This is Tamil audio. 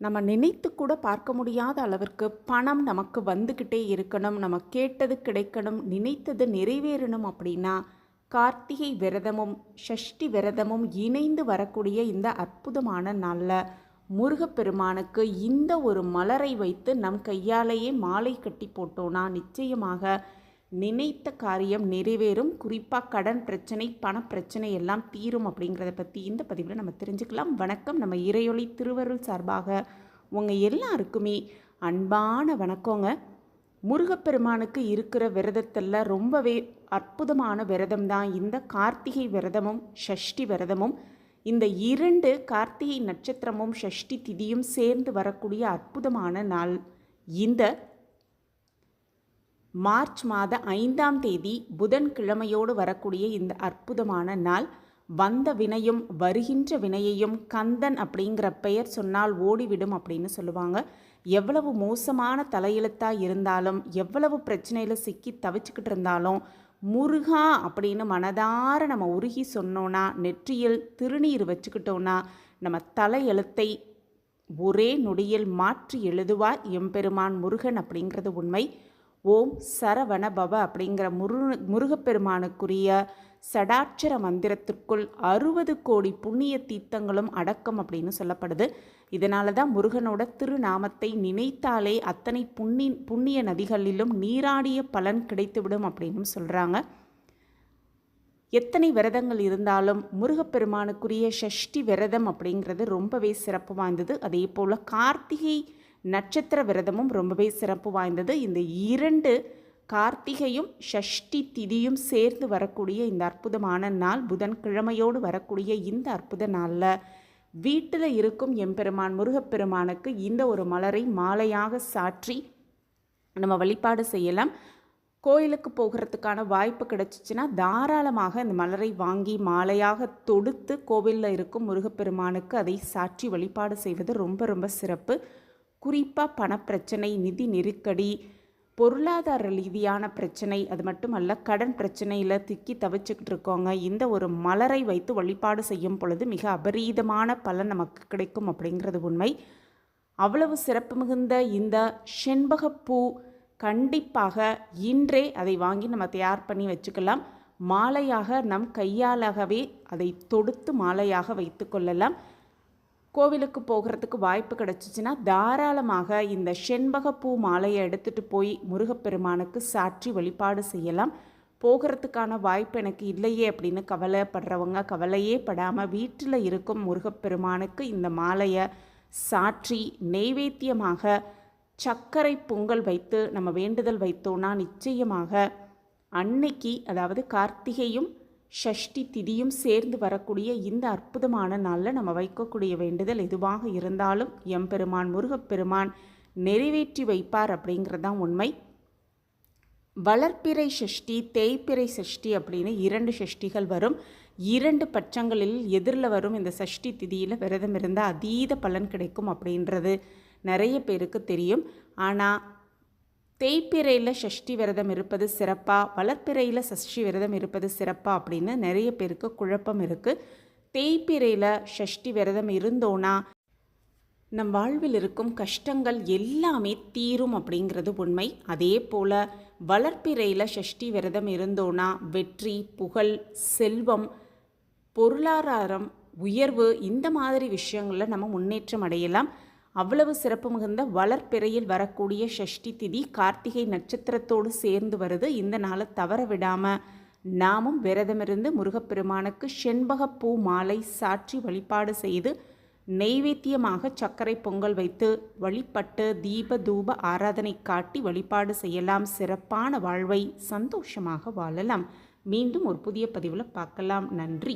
நம்ம நினைத்து கூட பார்க்க முடியாத அளவிற்கு பணம் நமக்கு வந்துக்கிட்டே இருக்கணும் நம்ம கேட்டது கிடைக்கணும் நினைத்தது நிறைவேறணும் அப்படின்னா கார்த்திகை விரதமும் ஷஷ்டி விரதமும் இணைந்து வரக்கூடிய இந்த அற்புதமான நாளில் முருகப்பெருமானுக்கு இந்த ஒரு மலரை வைத்து நம் கையாலேயே மாலை கட்டி போட்டோன்னா நிச்சயமாக நினைத்த காரியம் நிறைவேறும். குறிப்பாக கடன் பிரச்சனை பணப்பிரச்சனை எல்லாம் தீரும் அப்படிங்கிறத பற்றி இந்த பதிவில் நம்ம தெரிஞ்சுக்கலாம். வணக்கம். நம்ம இறையொளி திருவருள் சார்பாக உங்கள் எல்லாருக்குமே அன்பான வணக்கங்க. முருகப்பெருமானுக்கு இருக்கிற விரதத்தில் ரொம்பவே அற்புதமான விரதம் தான் இந்த கார்த்திகை விரதமும் ஷஷ்டி விரதமும். இந்த இரண்டு கார்த்திகை நட்சத்திரமும் ஷஷ்டி திதியும் சேர்ந்து வரக்கூடிய அற்புதமான நாள் இந்த. மார்ச் மாத ஐந்தாம் தேதி புதன்கிழமையோடு வரக்கூடிய இந்த அற்புதமான நாள் வந்த வினையும் வருகின்ற வினையையும் கந்தன் அப்படிங்கிற பெயர் சொன்னால் ஓடிவிடும் அப்படின்னு சொல்லுவாங்க. எவ்வளவு மோசமான தலையெழுத்தாக இருந்தாலும் எவ்வளவு பிரச்சனையில் சிக்கி தவிச்சுக்கிட்டு இருந்தாலும் முருகா அப்படின்னு மனதார நம்ம உருகி சொன்னோன்னா நெற்றியில் திருநீர் வச்சுக்கிட்டோன்னா நம்ம தலையெழுத்தை ஒரே நொடியில் மாற்றி எழுதுவார் எம்பெருமான் முருகன் அப்படிங்கிறது உண்மை. ஓம் சரவண பவ அப்படிங்கிற முரு முருகப்பெருமானுக்குரிய சடாட்சர மந்திரத்திற்குள் அறுபது கோடி புண்ணிய தீர்த்தங்களும் அடக்கம் அப்படின்னு சொல்லப்படுது. இதனால தான் முருகனோட திருநாமத்தை நினைத்தாலே அத்தனை புண்ணி புண்ணிய நதிகளிலும் நீராடிய பலன் கிடைத்துவிடும் அப்படின்னு சொல்கிறாங்க எத்தனை விரதங்கள் இருந்தாலும் முருகப்பெருமானுக்குரிய ஷஷ்டி விரதம் அப்படிங்கிறது ரொம்பவே சிறப்பு வாய்ந்தது. அதே போல் கார்த்திகை நட்சத்திர விரதமும் ரொம்பவே சிறப்பு வாய்ந்தது. இந்த இரண்டு கார்த்திகையும் ஷஷ்டி திதியும் சேர்ந்து வரக்கூடிய இந்த அற்புதமான நாள் புதன்கிழமையோடு வரக்கூடிய இந்த அற்புத நாளில் வீட்டில் இருக்கும் எம்பெருமான் முருகப்பெருமானுக்கு இந்த ஒரு மலரை மாலையாக சாற்றி நம்ம வழிபாடு செய்யலாம். கோயிலுக்கு போகிறதுக்கான வாய்ப்பு கிடச்சிச்சின்னா தாராளமாக இந்த மலரை வாங்கி மாலையாக தொடுத்து கோவிலில் இருக்கும் முருகப்பெருமானுக்கு அதை சாற்றி வழிபாடு செய்வது ரொம்ப ரொம்ப சிறப்பு. குறிப்பாக பணப்பிரச்சனை நிதி நெருக்கடி பொருளாதார ரீதியான பிரச்சனை அது மட்டுமல்ல கடன் பிரச்சனையில் திக்கி தவிச்சுக்கிட்டு இருக்கோங்க இந்த ஒரு மலரை வைத்து வழிபாடு செய்யும் பொழுது மிக அபரீதமான பலன் நமக்கு கிடைக்கும் அப்படிங்கிறது உண்மை. அவ்வளவு சிறப்பு மிகுந்த இந்த செண்பகப்பூ கண்டிப்பாக இன்றே அதை வாங்கி நம்ம தயார் பண்ணி வச்சுக்கலாம். மாலையாக நம் கையாலாகவே அதை தொடுத்து மாலையாக வைத்து கொள்ளலாம். கோவிலுக்கு போகிறதுக்கு வாய்ப்பு கிடச்சிச்சின்னா தாராளமாக இந்த செண்பகப்பூ மாலையை எடுத்துகிட்டு போய் முருகப்பெருமானுக்கு சாற்றி வழிபாடு செய்யலாம். போகிறதுக்கான வாய்ப்பு எனக்கு இல்லையே அப்படின்னு கவலைப்படுறவங்க கவலையே படாமல் வீட்டில் இருக்கும் முருகப்பெருமானுக்கு இந்த மாலையை சாற்றி நெய்வேத்தியமாக சர்க்கரை பொங்கல் வைத்து நம்ம வேண்டுதல் வைத்தோன்னா நிச்சயமாக அன்னைக்கு அதாவது கார்த்திகையும் ஷஷ்டி திதியும் சேர்ந்து வரக்கூடிய இந்த அற்புதமான நாளில் நம்ம வைக்கக்கூடிய வேண்டுதல் எதுவாக இருந்தாலும் எம்பெருமான் முருகப்பெருமான் நிறைவேற்றி வைப்பார் அப்படிங்கிறது தான் உண்மை. வளர்ப்பிறை சஷ்டி தேய்ப்பிறை சஷ்டி அப்படின்னு இரண்டு சஷ்டிகள் வரும். இரண்டு பட்சங்களில் எதிரில் வரும் இந்த சஷ்டி திதியில் விரதம் இருந்தால் அதீத பலன் கிடைக்கும் அப்படின்றது நிறைய பேருக்கு தெரியும். ஆனால் தேய்ப்பிறையில் சஷ்டி விரதம் இருப்பது சிறப்பா? வளர்ப்பிறையில் சஷ்டி விரதம் இருப்பது சிறப்பா? அப்படின்னு நிறைய பேருக்கு குழப்பம் இருக்குது தேய்ப்பிறையில் சஷ்டி விரதம் இருந்தோன்னா நம் வாழ்வில் இருக்கும் கஷ்டங்கள் எல்லாமே தீரும் அப்படிங்கிறது உண்மை. அதே போல் வளர்ப்பிறையில் சஷ்டி விரதம் இருந்தோன்னா வெற்றி புகழ் செல்வம் பொருளாதாரம் உயர்வு இந்த மாதிரி விஷயங்களில் நம்ம முன்னேற்றம் அடையலாம். அவ்வளவு சிறப்பு மிகுந்த வளர்ப்பிறையில் வரக்கூடிய ஷஷ்டி திதி கார்த்திகை நட்சத்திரத்தோடு சேர்ந்து வருது. இந்த நாளை தவற விடாமல் நாமும் விரதமிருந்து முருகப்பெருமானுக்கு செண்பகப்பூ மாலை சாற்றி வழிபாடு செய்து நெய்வேத்தியமாக சர்க்கரை பொங்கல் வைத்து வழிபட்டு தீப தூப ஆராதனை காட்டி வழிபாடு செய்யலாம். சிறப்பான வாழ்வை சந்தோஷமாக வாழலாம். மீண்டும் ஒரு புதிய பதிவில் பார்க்கலாம். நன்றி.